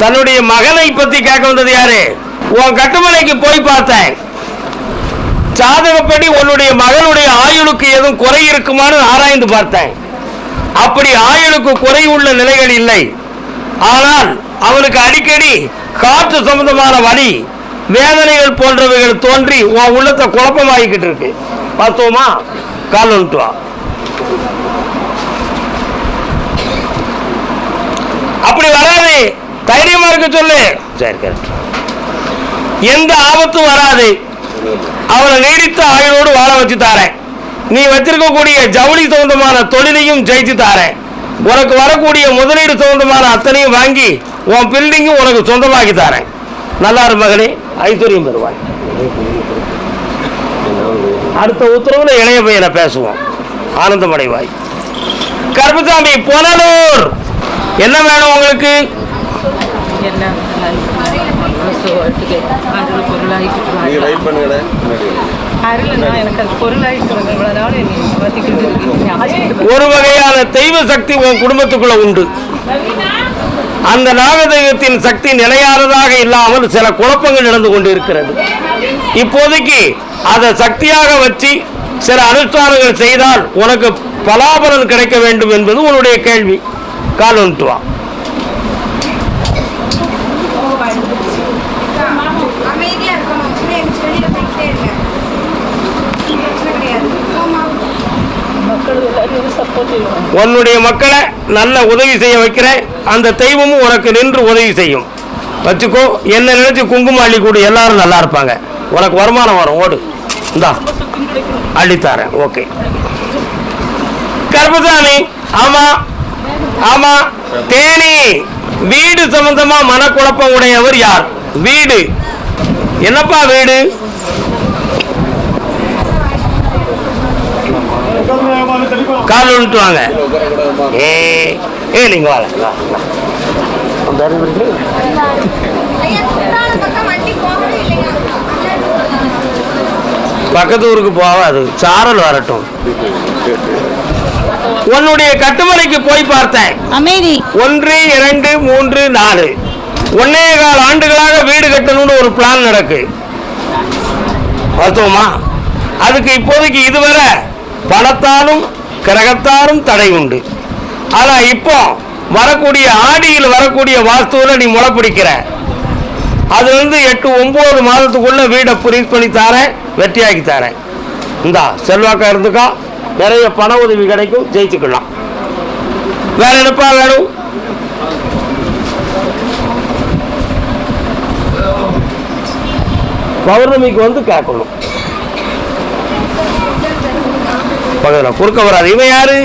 தன்னுடைய மகனை பத்தி கேட்க வந்தது யாரு? உன் கட்டுமனைக்கு போய் பார்த்தேன். ஜாதகப்படி உன்னுடைய மகனுடைய ஆயுளுக்கு எதுவும் குறை இருக்குமான்னு ஆராய்ந்து பார்த்தேன். அப்படி ஆயுளுக்கு குறை உள்ள நிலைகள் இல்லை. ஆனால் அவனுக்கு அடிக்கடி காற்று சம்பந்தமான வலி வேதனைகள் போன்றவைகள் தோன்றி உன் உள்ளத்தை குழப்பமாகிக்கிட்டு இருக்கு. பார்த்தோமா? கால் வந்துட்டு வா அப்படி வராது தைரியமா இருக்க சொல்லு. சரி கரெக்ட் எந்த ஆபத்தும் வராது. அவனை நீடித்த ஆயுளோடு வாழ வச்சு தாரேன். நீ வச்சிருக்கக்கூடிய ஜவுளி சம்பந்தமான தொழிலையும் ஜெயிச்சு தாரேன். உனக்கு வரக்கூடிய முதலீடு சம்பந்தமான அத்தனையும் வாங்கி உன் பில்டிங்கும் உனக்கு சொந்தமாக்கி தாரேன். நல்லா மகனே. ஐஸ்வர்யம் பெறுவாய். அடுத்த உத்தரவுல இளைய பையனை பேசுவோம். ஆனந்தமடைவாய். கருப்புசாமி புனலூர் என்ன வேணும் உங்களுக்கு? எல்லாம் அதில் பொருளாகிட்டு அருள் நான் எனக்கு அது பொருளாகிட்டு இவ்வளோ நாள் என்னை பார்த்துக்கிட்டு இருக்கு ஒரு வகையான தெய்வ சக்தி உன் குடும்பத்துக்குள்ள உண்டு. அந்த நாகதெய்வத்தின் சக்தி நிலையானதாக இல்லாமல் சில குழப்பங்கள் நடந்து கொண்டு இருக்கிறது இப்போதைக்கு அதை சக்தியாக வச்சு சில அனுஷ்டானங்கள் செய்தால் உனக்கு பலாபலன் கிடைக்க வேண்டும் என்பது உன்னுடைய கேள்வி. கால் வந்துட்டு வா அமைதியா இருக்கணும் அப்படியே வெளியில போயிட்டே இருங்க பிரச்சனை கிடையாது போமா மக்கள் எல்லாரும் சப்போர்ட் செய்வாங்க உன்னுடைய மக்களை நல்ல உதவி செய்ய வைக்கிறேன். அந்த தெய்வமும் உனக்கு நின்று உதவி செய்யும். வச்சுக்கோ என்ன நினைச்சு குங்குமம் அள்ளி கூடு எல்லாரும் நல்லா இருப்பாங்க. உனக்கு வருமானம் வரும் ஓடு. இந்தா அள்ளித்தாரேன் ஓகே. கர்பசாமி ஆமா ஆமா. தேனி வீடு சம்பந்தமா மனக்குழப்பம் உடையவர் யார்? வீடு. என்னப்பா வீடு? கால் விட்டு வாங்க. ஏ ஏ நீங்க வாங்க. பக்கத்து ஊருக்கு போகாது சாரல் வரட்டும். உன்னுடைய கட்டுமனைக்கு போய் பார்த்தேன். அமைதி. ஒன்று இரண்டு மூன்று நாலு. ஒன்னே கால் ஆண்டுகளாக வீடு கட்டணும்னு ஒரு பிளான் நடக்கு. வாஸ்தவமா அதுக்கு இப்போதைக்கு இதுவரை பணத்தாலும் கிரகத்தாலும் தடை உண்டு. ஆனா இப்போ வரக்கூடிய ஆடியில் வரக்கூடிய வாஸ்துவில் நீ முளை பிடிக்கிற. அது வந்து எட்டு ஒம்பது மாதத்துக்குள்ள வீடை புரிஸ் பண்ணி தரேன் வெற்றியாக்கி தரேன். இந்தா செல்வாக்கா இருந்துக்கா நிறைய பண உதவி கிடைக்கும் ஜெயிச்சுக்கலாம். வேற என்னப்பா வேணும்? பௌர்ணமிக்கு வந்து கேட்கணும். பக்கத்தில். குறுக்க வராது. இவன் யாரு?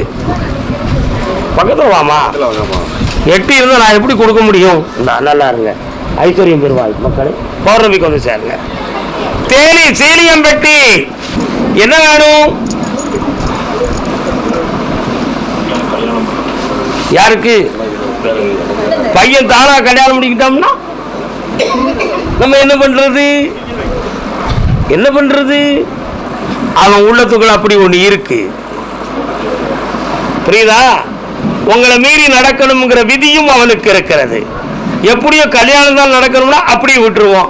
பக்கத்தில் வாமா எட்டு இருந்தால் நான் எப்படி கொடுக்க முடியும்? நல்லா இருங்க. ஐஸ்வர்யம் பெறுவாய் மக்களே. பௌர்ணமிக்கு வந்து சேருங்க. தேனி சீனியம்பட்டி என்ன வேணும்? யாருக்கு? பையன் தானா கல்யாணம் முடிக்கிட்டோம்னா? நம்ம என்ன பண்றது? என்ன பண்றது? அவன் உள்ளத்துக்குள்ள அப்படி ஒன்று இருக்கு. புரியுதா? உங்களை மீறி நடக்கணுங்கிற விதியும் அவனுக்கு இருக்கிறது. எப்படியோ கல்யாணம் தான் நடக்கணும்னா அப்படியே விட்டுருவோம்.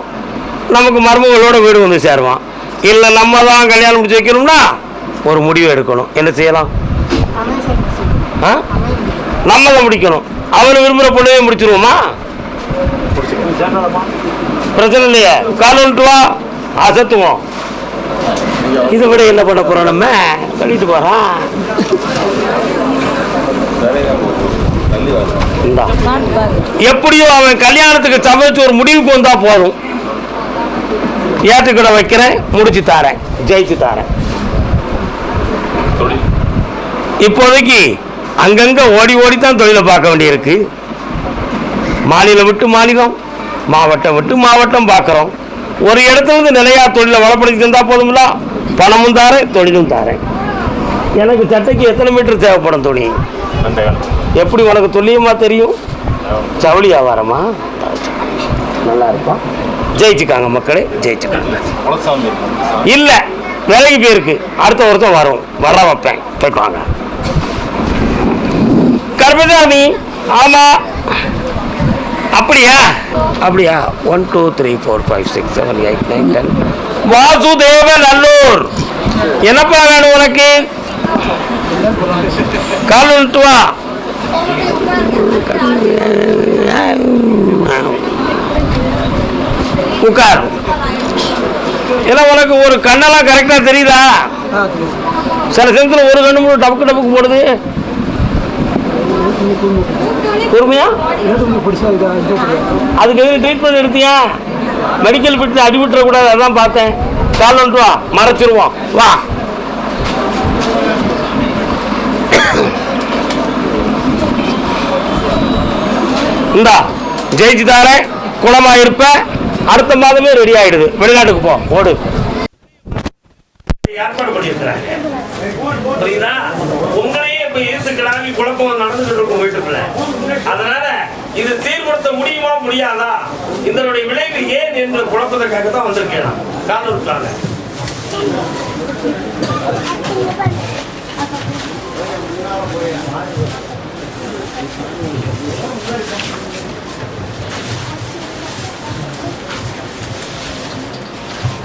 நமக்கு மருமகளோட வீடு வந்து சேருவான். இல்லை நம்ம தான் கல்யாணம் முடிச்சு வைக்கணும்னா ஒரு முடிவு எடுக்கணும். என்ன செய்யலாம்? ஆ? நம்ம தான் முடிக்கணும். அவனை விரும்புகிற பொண்ணையே முடிச்சிருவோமா? பிரச்சனை இல்லையே. காலன்ட்டு வா. அசத்துவோம் இதை விட என்ன பண்ண போறோம் நம்ம? சொல்லிட்டு போறான் எப்படியோ அவன் கல்யாணத்துக்கு சமைச்சு ஒரு முடிவுக்கு வந்தா போதும். ஏற்றுக்கூட வைக்கிறேன் முடிச்சு தாரேன் ஜெயிச்சு தாரேன். இப்போதைக்கு அங்கங்க ஓடி ஓடி தான் தொழிலை பார்க்க வேண்டியிருக்கு. மாநிலம் விட்டு மாநிலம் மாவட்டம் விட்டு மாவட்டம் பார்க்குறோம். ஒரு இடத்துல இருந்து நிலையா தொழிலை வளப்படுத்தி தந்தா போதுங்களா பணமும் தாரேன் தொழிலும் தாரேன். எனக்கு சட்டைக்கு எத்தனை மீட்டர் தேவைப்படும் துணி? எப்படி உனக்கு துல்லியமா தெரியும்? ஜவுளி வியாபாரமா? நல்லா இருப்பான் ஜெயிச்சுக்காங்க மக்களே ஜெயிச்சுக்காங்க. இல்ல விலைக்கு போயிருக்கு. அடுத்த ஒருத்தன் வரும். வர வைப்பேன். போயிட்டு வாங்க கர்மசாமி ஆமா அப்படி இல்லையா அப்படியா? One two three four five six seven eight nine ten Vasudevanallur. என்னப்பா வேணும் உனக்கு? கால் வந்துட்டு வா. உட்கார். ஏன்னா உனக்கு ஒரு கண்ணெல்லாம் கரெக்டாக தெரியுதா? சில சமயத்தில் ஒரு கண்ணு மூணு டபக்கு டபக்கு போடுது. பொறுமையா? அதுக்கு எதுவும் ட்ரீட்மெண்ட் எடுத்தியா? மெடிக்கல் பிட்டு அடிபட்டுற கூடாது அதான் பார்த்தேன். கால் வந்துட்டு வா மறைச்சிருவோம். வா. இந்தா ஜெயிச்சு தாரேன் குணமா இருப்ப. அடுத்த மாதமே ரெடி ஆயிடுது. வெளிநாட்டுக்கு போ ஓடு. ஏற்பாடு பண்ணியிருக்கிறாங்க. புரியுதா? உங்களையே இப்ப இழுத்து கிளம்பி குழப்பம் நடந்துட்டு இருக்கும் வீட்டுக்குள்ள. அதனால இது தீர்ப்படுத்த முடியுமா முடியாதா? இதனுடைய விளைவு ஏன் என்று குழப்பதற்காக தான் வந்திருக்கேன் காலூருக்காக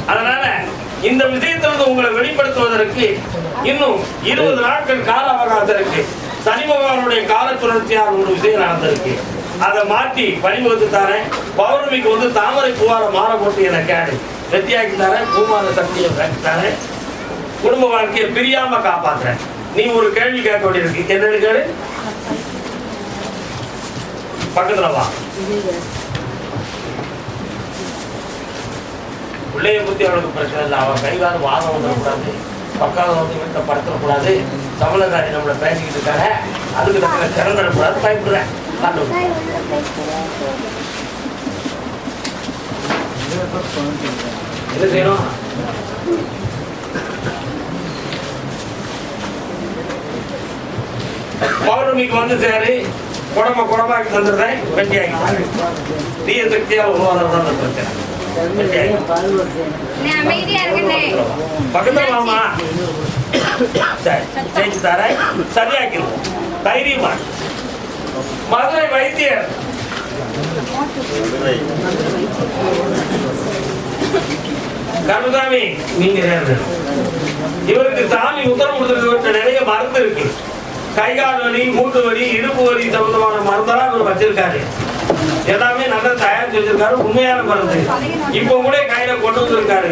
அதனால இந்த விஷயத்திலிருந்து உங்களை வெளிப்படுத்துவதற்கு இன்னும் இருபது நாட்கள் கால அவகாசம் இருக்கு சனி பகவானுடைய கால சுழற்சியால் ஒரு விஷயம் நடந்திருக்கு. அதை மாற்றி பணிமுகத்து தரேன். பௌர்ணமிக்கு வந்து தாமரை பூவார மாற போட்டு என கேடு வெத்தியாக்கி தரேன். பூமான சக்தியை தரேன். குடும்ப வாழ்க்கையை பிரியாம காப்பாத்துறேன். நீ ஒரு கேள்வி கேட்க வேண்டியிருக்கு. என்னன்னு கேடு பக்கத்துல வா. பிள்ளைய பற்றி அவளுக்கு பிரச்சனை இல்லை. அவன் கைகால வாதம் வந்துடக்கூடாது. பக்கம் வந்து வீட்டில் படுத்துடக்கூடாது சமலக்காரி நம்மளை பேசிக்கிட்டு இருக்காங்க. அதுக்கு நம்ம திறந்துடக்கூடாது பயப்படுறேன். என்ன செய்யணும்? பௌர்ணமிக்கு வந்து சரி. குடம்ப குடமாக்கி தந்துடுறேன். வெட்டியாக்கி தீய சக்தியாக உருவாதான் பிரச்சனை. வெட்டியாக்கி வாமா சரி ஜெயிச்சு தரேன். சரியாக்கிடுவோம். தைரியமா. மதுரை வைத்தியர். கருதாமி நீங்க இவருக்கு சாமி உத்தரவு கொடுத்துருக்கு நிறைய மருந்து இருக்கு. கை கால் வலி மூட்டு வலி இடுப்பு வலி சம்பந்தமான மருந்தெல்லாம் இவர் வச்சிருக்காரு. எல்லாமே நல்லா தயார் வச்சிருக்காரு உண்மையான மருந்து. இப்போ கூட கையில கொண்டு வந்திருக்காரு.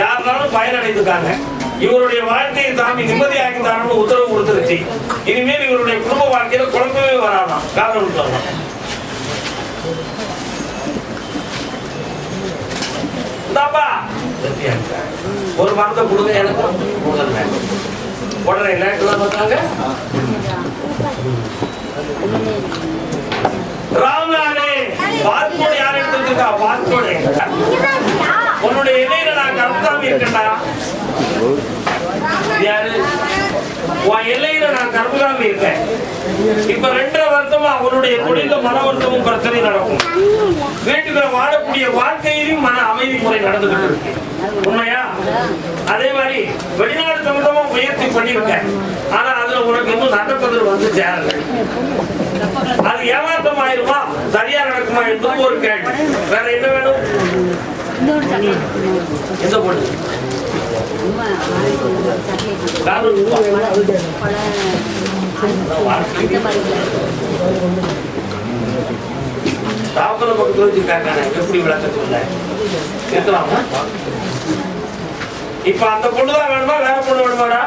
யாருனாலும் பயனடைந்திருக்காங்க இவருடைய வாழ்க்கையை சாமி நிம்மதியாக்கி தரணும்னு உத்தரவு கொடுத்துருச்சு. இனிமேல் இவருடைய குடும்ப வாழ்க்கையில குழப்பமே வராதாம் காரணம் சொல்லலாம் ஒரு மரத்தை கொடுங்க எனக்கு. உடனே லேட்டெல்லாம் பார்த்தாங்க ராம்நாதே பாஸ்போர்ட் யார் எடுத்து வச்சிருக்கா பாஸ்போர்ட். உன்னுடைய இலையில நான் கருத்தாமி இருக்கேன்டா. யாரு? உன் எல்லையில நான் கருப்புகாமி இருக்கேன். இப்ப ரெண்டரை வருத்தமா அவனுடைய தொழில மன வருத்தமும் பிரச்சனை நடக்கும். வீட்டுக்குள்ள வாழக்கூடிய வாழ்க்கையிலும் மன அமைதி முறை நடந்துகிட்டு இருக்கு உண்மையா? அதே மாதிரி வெளிநாடு சம்பந்தமா முயற்சி பண்ணிருக்கேன் ஆனா அதுல உனக்கு இன்னும் நடப்பதில் வந்து சேரல. அது ஏமாற்றம் ஆயிருமா சரியா நடக்குமா என்பது ஒரு கேள்வி. வேற என்ன வேணும்? எந்த பொண்ணு? தாப்பன பக்கத்துல வச்சிருக்காங்க எப்படி விளக்கத்துல? இருக்கலாமா இப்ப அந்த பொண்ணு தான் வேணுமா? வேற பொண்ணு வேணுமாடா?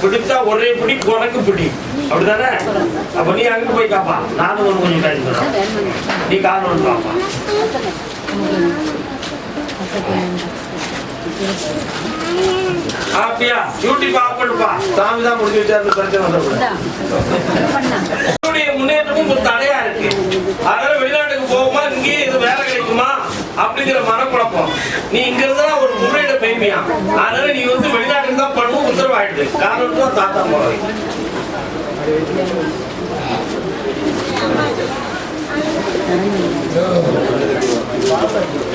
பிடிச்சா ஒரே பிடி உனக்கு பிடி. அப்படிதானே அப்ப நீ அங்கிட்டு போய் காப்பா. நானும் ஒண்ணு கொஞ்சம் டைம் தரேன். நீ காரணம் ஒன்று காப்பா. அப்படியா யூடியூப் ஆஃப் பண்ணுப்பா. சாமி தான் முடிஞ்சு வச்சாரு பிரச்சனை வந்துடக்கூடாது முன்னேற்றமும் ஒரு தடையா இருக்கு. அதனால வெளிநாட்டுக்கு போகுமா இங்கேயே இது வேலை கிடைக்குமா அப்படிங்கிற மனக்குழப்பம். நீ இங்க இருந்தா ஒரு முறையிட பெய்மையா அதனால நீ வந்து வெளிநாட்டுக்கு தான் பண்ணணும் உத்தரவாயிடுது காரணம் தான் தாத்தா போறது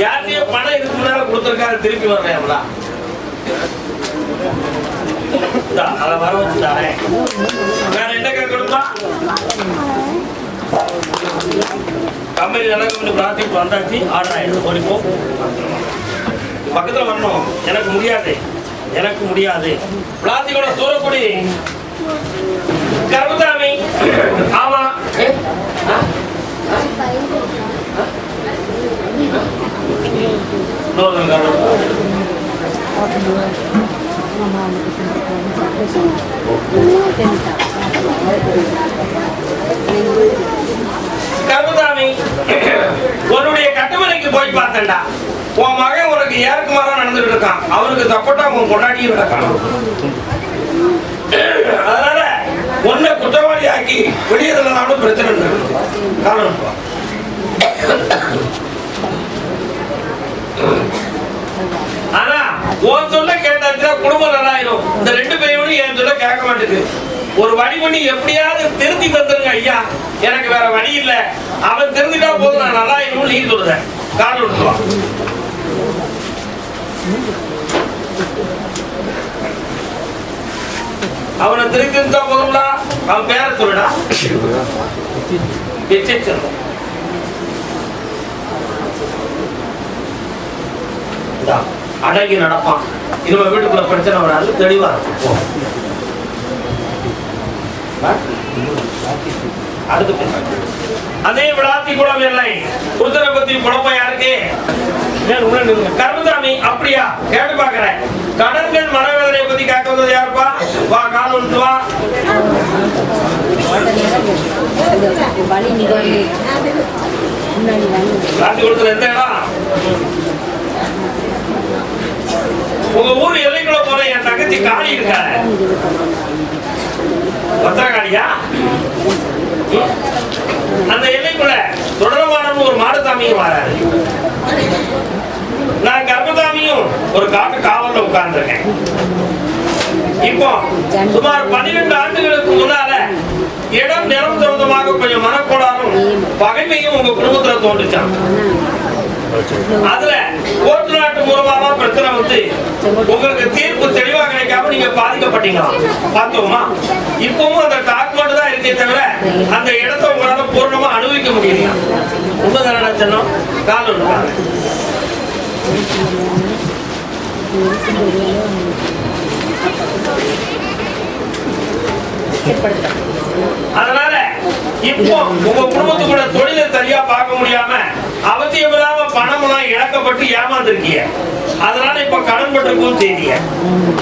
யார்கிட்டயோ பணம் இதுக்கு முன்னால கொடுத்துருக்காரு திருப்பி வர்றேன்ல அதை வர வச்சுட்டாரே வேற என்ன கேட்கணுமா கம்பெனி எனக்கு கொஞ்சம் ப்ராஜெக்ட் வந்தாச்சு ஆர்டர் ஆயிடும் ஓடிப்போம் பக்கத்தில் வரணும். எனக்கு முடியாது. எனக்கு முடியாது. பிளாஸ்டிக்கோட தூரப்படி. கருமசாமி ஆமா. கருதாமி உன்னுடைய கட்டுமனைக்கு போய் பார்த்தேன்டா. உன் மகன் உனக்கு ஏற்கு மரம் நடந்துட்டு இருக்கான். அவருக்கு தப்பட்டா உன் கொண்டாடியும் நடக்கான் அதனால உன்னை குற்றவாளி ஆக்கி வெளியேறலாம் பிரச்சனை இல்லை. காரணம் ஆனா உன் சொல்ல கேட்டாச்சுன்னா குடும்பம் நல்லாயிரும். இந்த ரெண்டு பேரும் என் சொல்ல கேட்க மாட்டேங்குது ஒரு வழி பண்ணி எப்படியாவது திருத்தி தந்துருங்க ஐயா. எனக்கு வேற வழி இல்ல. அவன் திருந்திட்டா போதும் நான் நல்லா இருக்கும் நீ சொல்றேன் காரணம் அவனை திருத்தி இருந்தா போதும்டா. அவன் பேரை சொல்லுடா. இந்தா, அடங்கி நடப்பான். இனிமே வீட்டுக்குள்ள பிரச்சனை வராது. தெளிவா இருக்கும். அதே விழாத்தி குளம் இல்லை. உத்தரபத்தி குழப்பம் யாருக்கு. கருமசாமி அப்படியா? கேட்டு பாக்குறேன் கடன்கள் மனவேதனை பத்தி கேட்க வந்தது யாருப்பா? வா கால் விட்டு வா. வழி நிகழ்வு முன்னாடி வந்து எந்த இடம்? உங்க ஊர் எல்லைக்குள்ள போற என் தங்கச்சி காளி இருக்காரு பத்திரகாளியா? அந்த எல்லைக்குள்ள தொடரமானன்னு ஒரு மாடசாமியும் வராரு. நான் கர்ப்பசாமியும் ஒரு காட்டு காவலில் உட்கார்ந்துருக்கேன். இப்போ சுமார் பன்னிரெண்டு ஆண்டுகளுக்கு முன்னால இடம் நிலம் சம்பந்தமாக கொஞ்சம் மனக்கோளாறும் பகைமையும் உங்க குடும்பத்துல தோன்றுச்சான் அதுல கோர்ட்டு நாட்டு மூலமா பிரச்சனை வந்து உங்களுக்கு தீர்ப்பு தெளிவா கிடைக்காம நீங்க பாதிக்கப்பட்டீங்களா? பார்த்தோமா? இப்பவும் அந்த டாக்குமெண்ட் தான் இருக்கே தவிர அந்த இடத்தை உங்களால பூர்ணமா அனுபவிக்க முடியலையா? உண்மைதானே சொன்னோம்? காலம் ஒன்று அதனால இப்போ உங்க குடும்பத்துக்குள்ள தொழிலை சரியா பார்க்க முடியாம அவசியம் இல்லாம பணம் எல்லாம் இழக்கப்பட்டு ஏமாந்துருக்கீங்க. அதனால இப்ப கடன் பட்டிருக்கும் செய்திய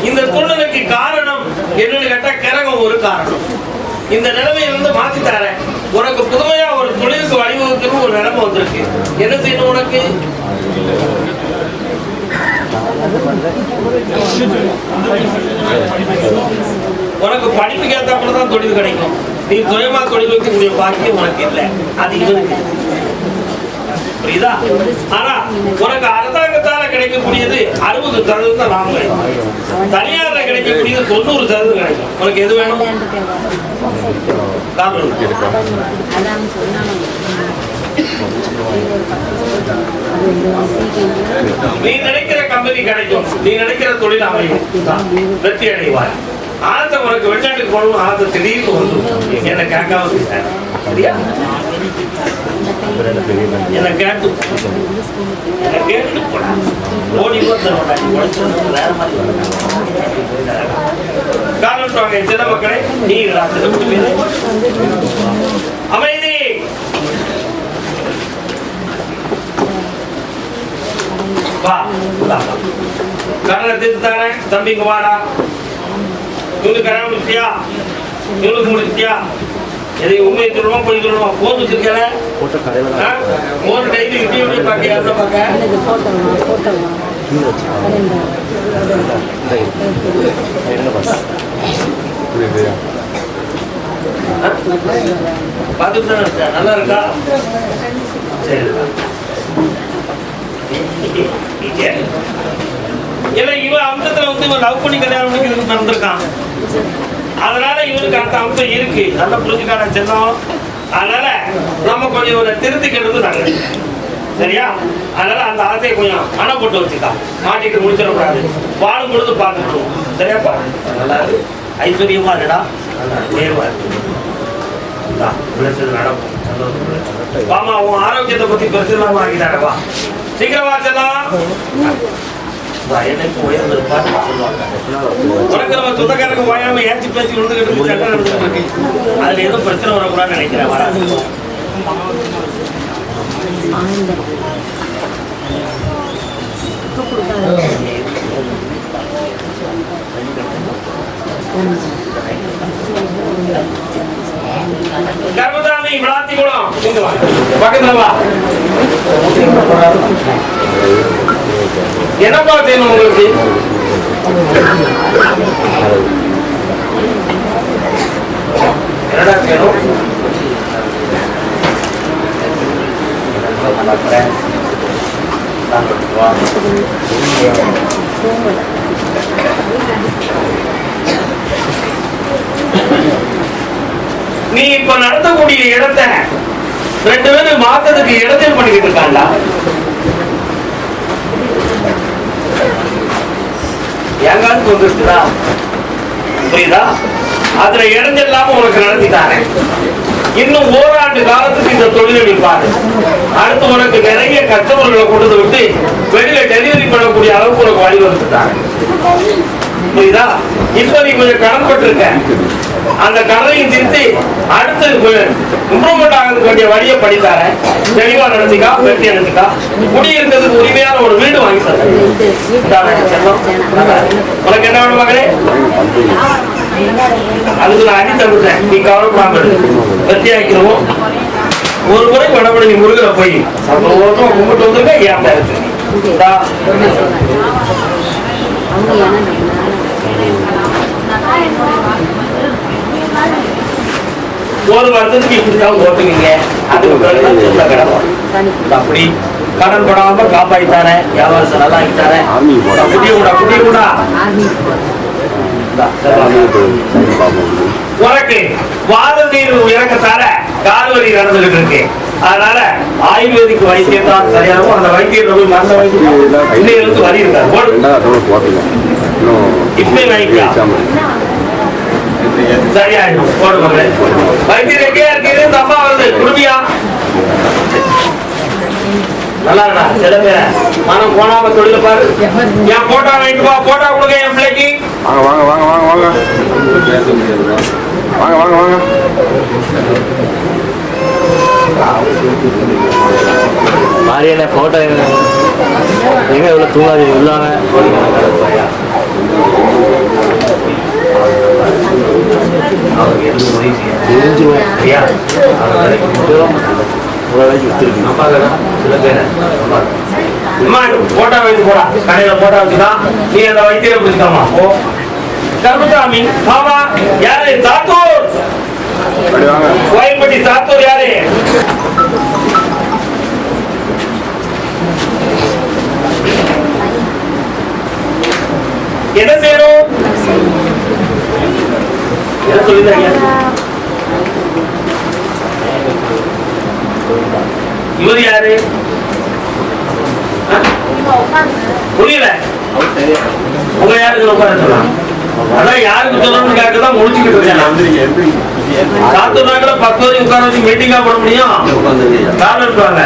இந்த சூழ்நிலைக்கு காரணம் என்னன்னு கேட்டா கிரகம் ஒரு காரணம். இந்த நிலைமையை வந்து மாத்தி தரேன். உனக்கு புதுமையா ஒரு தொழிலுக்கு வழிவகுக்கணும் ஒரு நிலைமை வந்திருக்கு. என்ன செய்யணும் உனக்கு? உனக்கு படிப்புக்கு ஏத்தாப்புல தான் தொழில் கிடைக்கும். நீ சுயமா தொழில் வைக்கக்கூடிய பாக்கியம் உனக்கு இல்லை. அது இவனுக்கு. புரியுதா? ஆனா உனக்கு அரசாங்கத்தால கிடைக்கக்கூடியது அறுபது சதவீதம் தான் லாபம் கிடைக்கும் தனியார்ல கிடைக்கக்கூடியது தொண்ணூறு சதவீதம் கிடைக்கும். உனக்கு எது வேணும்? நீ நினைக்கிற கம்பெனி கிடைக்கும். நீ நினைக்கிற தொழில் அமையும். தான். வெற்றி அடைவாய். ஆத்த உனக்கு வெளிநாட்டுக்கு போகணும் ஆத்த திடீர்னு வந்து என்ன கேட்காம சரியா? என்ன கேட்டு என்ன கேட்டு போடா ஓடி காரணம் சொல்றாங்க, நீ அமைதி. வா வா. தரேன் தம்பிங்க வாடா. இவனுக்கு கல்யாணம் முடிச்சியா இவனுக்கு முடிச்சியா எதை உண்மையை சொல்லுவோம் போய் சொல்லுவோம் போன் வச்சிருக்கல போன் டைரி டிவி பார்க்க? யாரை பார்க்க? நல்லா இருக்கா? சரி. இல்ல இவன் அம்சத்துல வந்து இவன் லவ் பண்ணி கல்யாணம் பண்ணிக்கிறதுக்கு நடந்திருக்கான். அதனால இவனுக்கு அந்த அம்சம் இருக்கு. நல்ல புரிஞ்சுக்கான செல்லம். அதனால நம்ம கொஞ்சம் ஒரு திருத்திக்கிறது நல்லது. சரியா? அதனால அந்த ஆசையை கொஞ்சம் அணை போட்டு வச்சுக்கா. மாட்டிட்டு முடிச்சிடக்கூடாது. வாழும் பொழுது பார்த்துக்கணும். சரியாப்பா நல்லா இருக்கு. ஐஸ்வர்யமா இருடா நேர்வா இருக்கு. நடக்கும். வாமா உன் ஆரோக்கியத்தை பத்தி பிரச்சனை ஆகிட்டாங்க சீக்கிரமா செல்லாம். வா, உயர்ந்திருப்பான்னு சொல்லுவாங்க சொந்தக்காரங்க வாயாம ஏச்சி பேச்சு விழுந்துகிட்டு இருக்கு இருக்கு. அதுல ஏதோ பிரச்சனை வரக்கூடாதுன்னு நினைக்கிறேன் வராது. கர்மதாமி விளாத்தி குளம் பக்கத்துல வா. என்னப்பா வேணும் உங்களுக்கு? என்னடா செய்யணும்? நீ இப்ப நடத்தக்கூடிய இடத்த ரெண்டு பேரும் மாத்ததுக்கு இடத்தில் பண்ணிக்கிட்டு இருக்காங்களா? எங்காவது வந்துருச்சுதா புரியுதா? அதுல இடைஞ்சல்லாம உனக்கு நடத்திட்டானே இன்னும் ஓராண்டு காலத்துக்கு இந்த தொழிலை நீ பாரு அடுத்து உனக்கு நிறைய கஸ்டமர்களை கொண்டு விட்டு வெளியில டெலிவரி பண்ணக்கூடிய அளவுக்கு உனக்கு வழி வந்துட்டாங்க புரியுதா? இப்ப நீ கொஞ்சம் கடன்பட்டிருக்க அந்த கடனையும் திருத்தி அடுத்து இம்ப்ரூவ்மெண்ட் ஆகிறதுக்கு வேண்டிய வழியை படித்தார தெளிவா நடத்திக்கா வெற்றி நடத்திக்கா குடியிருக்கிறதுக்கு உரிமையான ஒரு வீடு வாங்கி தர உனக்கு என்ன வேணும் மகளே? அதுக்கு நான் அடி தந்துட்டேன் நீ கவலைப்படாம இரு. வெற்றி ஆக்கிடுவோம் ஒரு முறை வடபடி நீ முருகனை போய் சம்பவம் கும்பிட்டு வந்துருக்க ஏன் இருக்கு ஒரு வருஷத்துக்கு இப்படிதான் ஓட்டுவீங்க. அதுக்கு சொல்ல கிடக்கும் அப்படி கடன் படாம காப்பாத்தித்தானே வியாபாரத்தை நல்லா போடா. குடிய கூடா குடிய கூடா. உனக்கு வாத நீர் இறக்கத்தால கால்வலி நடந்துகிட்டு இருக்கு அதனால ஆயுர்வேதிக் வைத்தியம் தான் சரியாகும் அந்த வைத்தியத்தை போய் மந்த வைத்தியம் இன்னைக்கு வரி இருக்காது. போடு. இப்படி வாங்கிக்கலாம் சரியாயிடும். போடு மகளே. வைத்தியர் எங்கேயா இருக்குது இந்த அம்மா வருது. குடும்பியா நல்லா சில பேரை மனம் போனாம தொழில பாரு. என் போட்டா வாங்கிட்டு போ போட்டா கொடுங்க என் பிள்ளைக்கு. வாங்க வாங்க வாங்க வாங்க வாங்க. வாங்க வாங்க வாங்க. மாரியான போட்டோ எங்க? எங்க இவ்வளவு தூங்காது வேலைக்கு போட்டு இவ்வளோ வைத்து போடா. கடையில போட்டா வச்சுதான். நீ அந்த வைத்தியம் பிடிச்சிக்காமா ஓ கருமசாமி மாமா யாரு? தாத்தூர் கோயம்பட்டி தாத்தூர் யாரு? என்ன செய்யணும்? என்ன சொல்லிருந்தாங்க இவர் யாரு? புரியல. உங்க யாருக்கு உட்கார சொல்லலாம் அதான் யாருக்கு சொல்லணும்னு தான் முடிச்சுக்கிட்டு இருக்கேன். சாத்து பத்து வரைக்கும் உட்கார வச்சு மீட்டிங்கா போட முடியும். காலம் இருப்பாங்க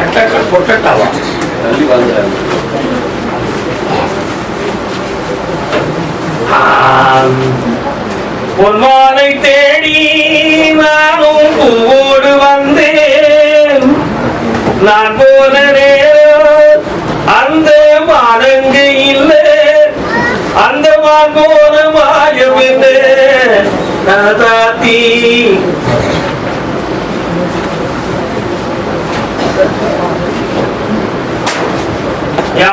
அட்டக்க பொட்டட்டாவா தேடி நானும் பூவோடு வந்தேன். நான் போன நேரம் அந்த மாதங்கள் அந்த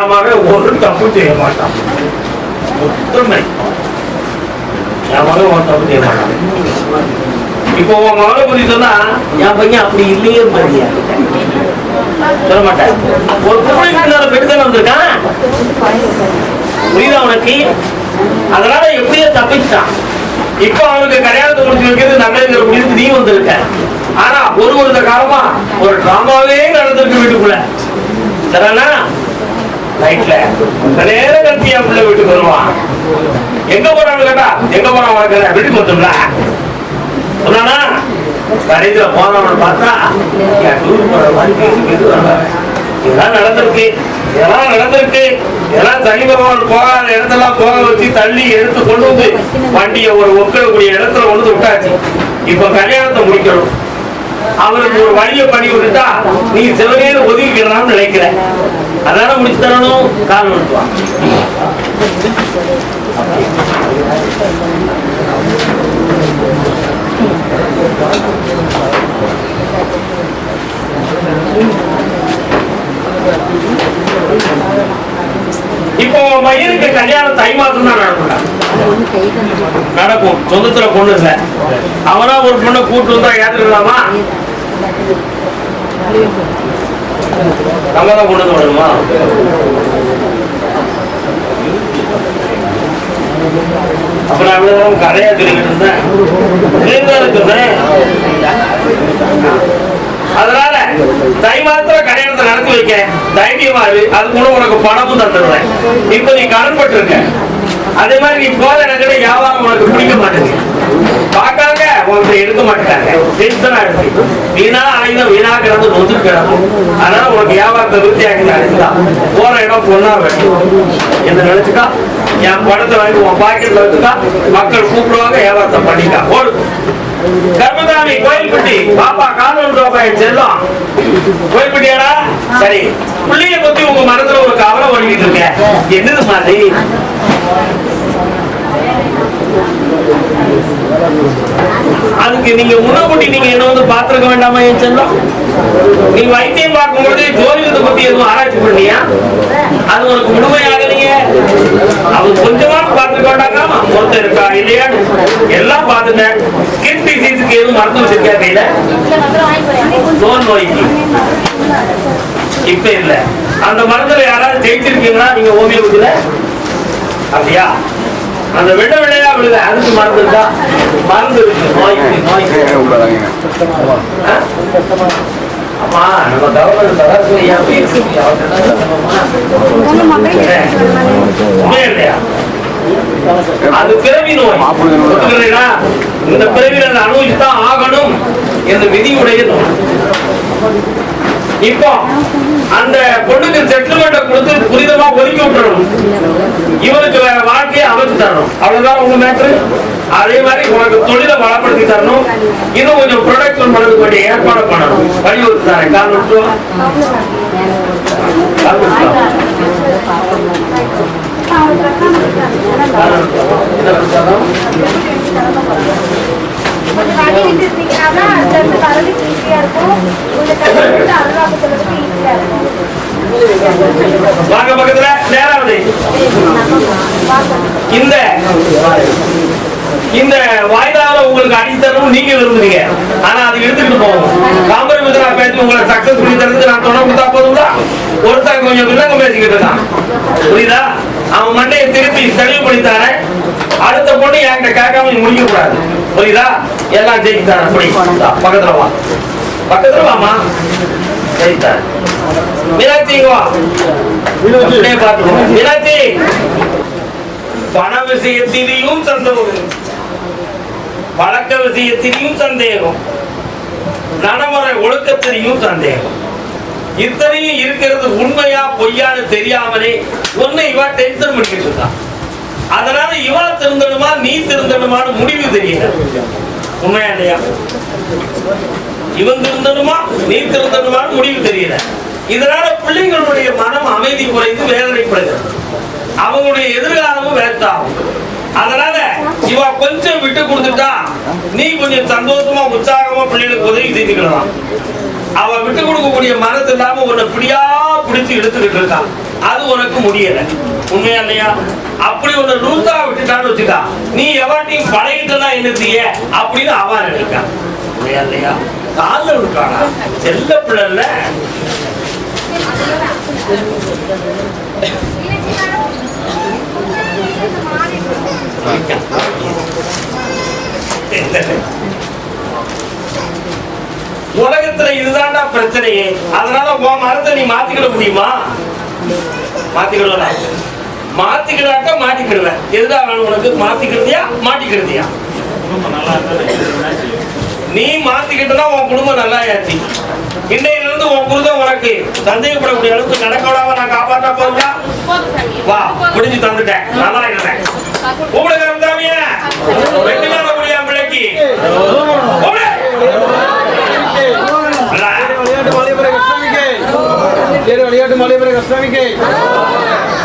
மான் ஒரு தப்பு செய்ய மாட்டான் ஒரு தப்பு செய்ய மாட்டான் இப்போ உன் மகளை பத்தி சொன்னா என் பையன் அப்படி இல்லையே பாரியா சொல்ல மாட்டேன் ஒரு பொருளுக்கு பின்னால வந்திருக்கான் புரியுதா உனக்கு அதனால எப்படியோ தப்பிச்சிட்டான். இப்போ அவனுக்கு கல்யாணத்தை முடிச்சு வைக்கிறது நல்லதுங்கிற முடிவுக்கு நீ வந்திருக்க. ஆனா ஒரு வருட காலமா ஒரு டிராமாவே நடந்திருக்கு வீட்டுக்குள்ள. சரிண்ணா நைட்ல கொஞ்ச நேரம் கழிச்சு என் பிள்ளை வீட்டுக்கு வருவான். எங்க போறான்னு கேட்டா எங்க போறான் உனக்கு வீட்டுக்கு வந்துடல சொன்னானா? கடைசியில போனவனை பார்த்தா என் டூர் போற மாதிரி பேசி வர்றாங்க. இதெல்லாம் நடந்திருக்கு. இதெல்லாம் நடந்திருக்கு. இதெல்லாம் தனி பகவான் போகாத இடத்தெல்லாம் போக வச்சு தள்ளி எடுத்து கொண்டு வந்து வண்டியை ஒரு ஒக்கக்கூடிய இடத்துல கொண்டு வந்து விட்டாச்சு. இப்ப கல்யாணத்தை முடிக்கணும். அவருக்கு ஒரு வழியை பண்ணி விட்டுட்டா நீ சிவனேன்னு ஒதுக்கிக்கிறான்னு நினைக்கிற அதனால முடிச்சு தரணும்? கால் விட்டுவான் இப்போ உங்க பையனுக்கு கல்யாணம் தை மாதம் தான் நடக்கும். நடக்கும். சொந்தத்துல பொண்ணு இல்ல. அவனா ஒரு பொண்ணை கூட்டு வந்தா ஏத்துக்கலாமா? நம்ம தான் கொண்டு வந்து அப்புறம் அப்ப நான் கதையா சொல்லிக்கிட்டு இருந்தேன். இருந்தேன் அதனால தை மாத்திர கல்யாணத்தை நடத்தி வைக்க தைரியமா இரு அது கூட உனக்கு பணமும் தந்துடுறேன். இப்ப நீ கடன் இருக்க அதே மாதிரி நீ போற இடத்துல வியாபாரம் உனக்கு பிடிக்க மாட்டேங்குது. பார்க்காங்க உன்கிட்ட எடுக்க மாட்டாங்க டென்ஷனா இருக்கு வீணா அலைந்த வீணா கிடந்து நொந்து கிடக்கும். அதனால உனக்கு வியாபாரத்தை விருத்தி ஆகிட்டு அடிச்சுதான் போற இடம் பொண்ணா வேண்டும் என்ன நினைச்சுக்கா? என் படத்தை வாங்கி உன் பாக்கெட்ல வச்சுக்கா? மக்கள் கூப்பிடுவாங்க வியாபாரத்தை பண்ணிக்கா. ஓடு கர்மதாமி கோயில்பட்டி பாப்பா கால் ரூபாய் செல்லும் கோயில்பட்டியாடா? சரி. புள்ளிய பத்தி உங்க மனசுல ஒரு கவலை ஓடிக்கிட்டு இருக்க. என்னது மாதிரி? அதுக்கு நீங்க முன்னக்கூட்டி நீங்க என்ன வந்து பாத்துருக்க வேண்டாமா என் செல்லம் நீ வைத்தியம் பார்க்கும்போது ஜோதிடத்தை பத்தி எதுவும் ஆராய்ச்சி பண்ணியா? அது உனக்கு முழுமையாக நீங்க அது கொஞ்சமா பார்த்து வேண்டாமா ஒருத்தர் இருக்கா? இல்லையா? எல்லாம் பார்த்துட்டேன் ஸ்கின் டிசீஸுக்கு எதுவும் மருந்து வச்சிருக்கா கையில? தோல் நோய்க்கு. இப்ப இல்ல. அந்த மருந்துல யாராவது ஜெயிச்சிருக்கீங்களா? நீங்க ஹோமியோபதியில அப்படியா? அந்த விட விடையா விழுத. அதுக்கு மருந்து இருக்கா? மருந்து இருக்கு. நோய்க்கு நோய்க்கு. உள்ளதாங்க ஆ? அம்மா நம்ம கவர்மெண்ட் இல்லையா? அது பிறவி நோய்? இந்த பிறவியில அதை அனுபவிச்சுதான் ஆகணும் என்ற விதியுடைய நோய் இப்போ அந்த பொண்ணுக்கு செட்டில்மெண்ட்டை கொடுத்து புரிதமா ஒதுக்கி விட்டுறணும். இவனுக்கு வேற வாழ்க்கையை அமைச்சு தரணும். அவ்வளவுதான் உங்க மேட்ரு அதே மாதிரி உனக்கு தொழிலை வளப்படுத்தி தரணும். இன்னும் கொஞ்சம் ப்ரொடக்ஷன் பண்ணதுக்கு வேண்டிய ஏற்பாடு பண்ணணும். வலியுறுத்தி தரேன் கால் கொஞ்சம் வழி விட்டு இருந்தீங்கன்னா அதுல இருந்து வரதுக்கு ஈஸியா இருக்கும் கொஞ்சம் அருளாக்கு சொல்றதுக்கு ஈஸியா இருக்கும் வாங்க பக்கத்துல நேராவது. இந்த இந்த வாய்தால உங்களுக்கு அடித்து நீங்க விரும்புறீங்க ஆனா அது எடுத்துக்கிட்டு போகணும் காமரி நான் பேசி உங்களை சக்சஸ் பண்ணி தரதுக்கு நான் துணை தான். போதுங்களா ஒருத்தன் கொஞ்சம் வில்லங்க பேசிக்கிட்டு இருக்கான். புரியுதா? அவன் மண்டையை திருப்பி தெளிவு பண்ணி தரேன் அடுத்த பொண்ணு என்கிட்ட கேட்காம நீ முடிக்க கூடாது. புரியுதா? எல்லாம் ஜெயிச்சு தரேன் புடி இந்தா, பக்கத்துல வா. பக்கத்துல வாமா ஜெயிச்சு தரேன் மீனாட்சி வா. அப்படியே பார்த்துக்கோ மீனாட்சி. பண விஷயத்திலையும் சந்தேகம். பழக்க விஷயத்திலையும் சந்தேகம். நடைமுறை ஒழுக்கத்திலையும் சந்தேகம். இத்தனையும் இருக்கிறது உண்மையா பொய்யான்னு தெரியாமலே ஒண்ணு இவா டென்ஷன் பண்ணிட்டு இருக்கான் அதனால இவா திருந்தணுமா நீ திருந்தணுமான்னு முடிவு தெரியல. உண்மையா இல்லையா? இவன் திருந்தணுமா நீ திருந்தணுமான்னு முடிவு தெரியல. இதனால பிள்ளைங்களுடைய மனம் அமைதி குறைந்து வேதனைப்படுகிறது. அவங்களுடைய எதிர்காலமும் வேஸ்டாகும் அதனால இவ கொஞ்சம் விட்டு கொடுத்துட்டா நீ கொஞ்சம் சந்தோஷமா உற்சாகமா பிள்ளைகளுக்கு உதவி செஞ்சுக்கலாம். அவ விட்டு கொடுக்கக்கூடிய மனசு இல்லாம உன்னை பிடியா பிடிச்சு எடுத்துக்கிட்டு இருக்கான். அது உனக்கு முடியல. உண்மையா இல்லையா? அப்படி உன்னை லூசா விட்டுட்டான்னு வச்சுக்கா. நீ எவாட்டையும் பழகிட்டனா என்ன செய்ய அப்படின்னு அவன் இருக்கான் உண்மையா இல்லையா? காலில் இருக்கானா செல்ல பிள்ளைல பிரச்சனையே. அதனால உன் மரத்தை நீ மாத்திக்கிட முடியுமா? மாத்திக்கிடலாம் மாத்திக்கிடாட்டா மாட்டிக்கிடுவேன். எதுதான் வேணும் உனக்கு? மாத்திக்கிறதியா மாட்டிக்கிறதியா நீ மாத்திக்கிட்டனா உன் குடும்பம் நல்லா ஏத்தி இன்னையில இருந்து உன் குருதம் உனக்கு சந்தேகப்படக்கூடிய அளவுக்கு நடக்க விடாம நான் காப்பாற்ற போறியா வா முடிஞ்சு தந்துட்டேன். நல்லா இருந்தேன் உங்களுக்கு இருந்தாமிய வெட்டி மேல முடியா பிள்ளைக்கு கூப்பிடு. நல்லா. விளையாட்டு மலைபுர கஷ்டமிக்கை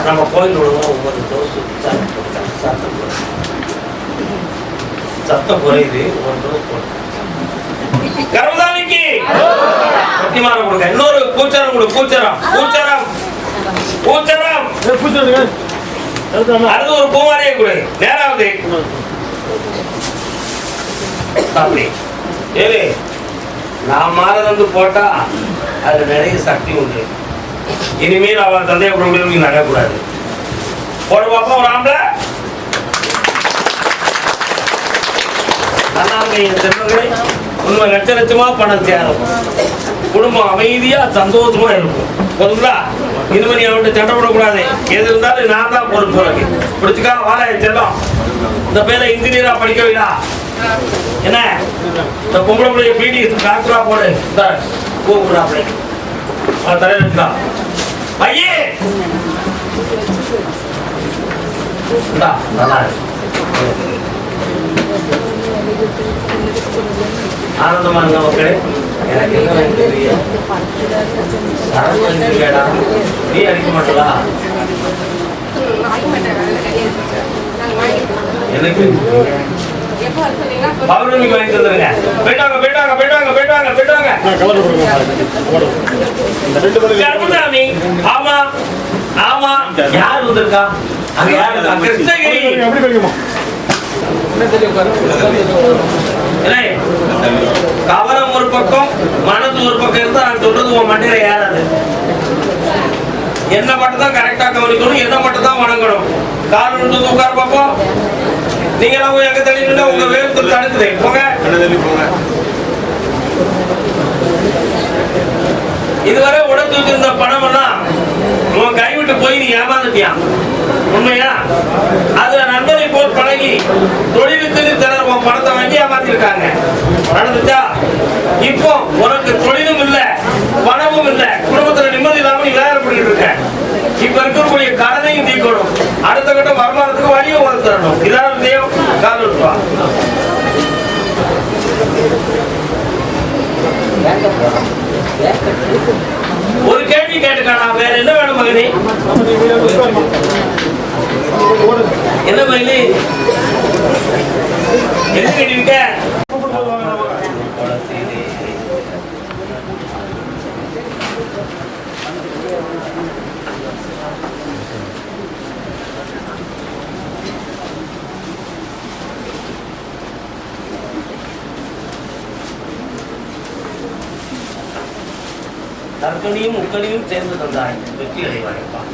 நம்ம கோயில் ஒவ்வொரு தோசு சத்தம். சத்தம் குறையுது ஒரு தோசு. கர்மசாமிக்கு வெட்டிமாரம் கொடுங்க இன்னொரு கூச்சரம் கொடு கூச்சரம் கூச்சரம் கூச்சரம் அடுத்து ஒரு பூமாரியை கொடு. நேராவது. அப்படி ஏழு நான் மாறதந்து போட்டா அது நிறைய சக்தி உண்டு. இனிமேல் அவன் சந்தேகப்பட முடியும் நடக்கக்கூடாது. போட பார்ப்போம் ஒரு ஆம்பளை. நல்லாங்க என் செல்வங்களே. உண்மை லட்ச லட்சமா பணம் சேரும். குடும்பம் அமைதியா சந்தோஷமா இருக்கும். போதுங்களா? இனிமே நீ அவன்கிட்ட சண்டை விடக்கூடாது எது இருந்தாலும் நான் தான் பொறுப்பு உனக்கு பிடிச்சிக்கா வாழ செல்லம் இந்த பேரை இன்ஜினியரா படிக்க வைடா. என்ன? இந்த பொம்பளை பிள்ளைய பீடி டாக்டரா போடு. இந்த இருக்கா ஐயே. ஆனந்தமா இருங்க மக்களே. எனக்கு என்ன தெரியும்? நீ அடிக்க மாட்டலா? எனக்கு? பௌர்ணமிக்கு வாங்கி தந்துருங்க போயிட்டாங்க போயிட்டாங்க போயிட்டாங்க போயிட்டாங்க. போயிட்டாங்க கருப்பசாமி ஆமா ஆமா. யார் வந்திருக்கா? அங்க யார்? கிருஷ்ணகிரி. கவனம் ஒரு பக்கம் மனது ஒரு பக்கம் இருந்தா நான் சொல்றது உன் மண்டையில ஏறாது. என்ன மட்டும் தான் கரெக்டா கவனிக்கணும் என்ன மட்டும் தான் வணங்கணும். கால் வந்து உட்கார பார்ப்போம் நீங்க எல்லாம் போய் எங்க தள்ளி உங்க வேறு தடுக்குது போங்க. இதுவரை உடத்து வச்சிருந்த பணம் எல்லாம் உன் கைவிட்டு போய் நீ ஏமாந்துட்டியா? உண்மையா? அதுல நண்பரை போல் பழகி தொழிலுக்கு சிலர் உன் பணத்தை வாங்கி ஏமாத்திருக்காங்க. நடந்துச்சா? இப்போ உனக்கு தொழிலும் இல்ல பணமும் இல்ல. குடும்பத்துல நிம்மதி இல்லாம நீ வேலை பண்ணிட்டு இருக்க. இப்ப இருக்கக்கூடிய கடனையும் தீக்கணும் அடுத்த கட்ட வருமானத்துக்கு வழியும் வளர்த்தரணும் இதான் விஷயம் கால் ஒரு கேள்வி கேட்டுக்கானா வேற என்ன வேணும் மகனே? என்ன மகிழி என்ன கேட்டிருக்க தற்கனியும் முக்கணியும் சேர்ந்து தந்தாய் வெற்றி அடைவாய்ப்பான்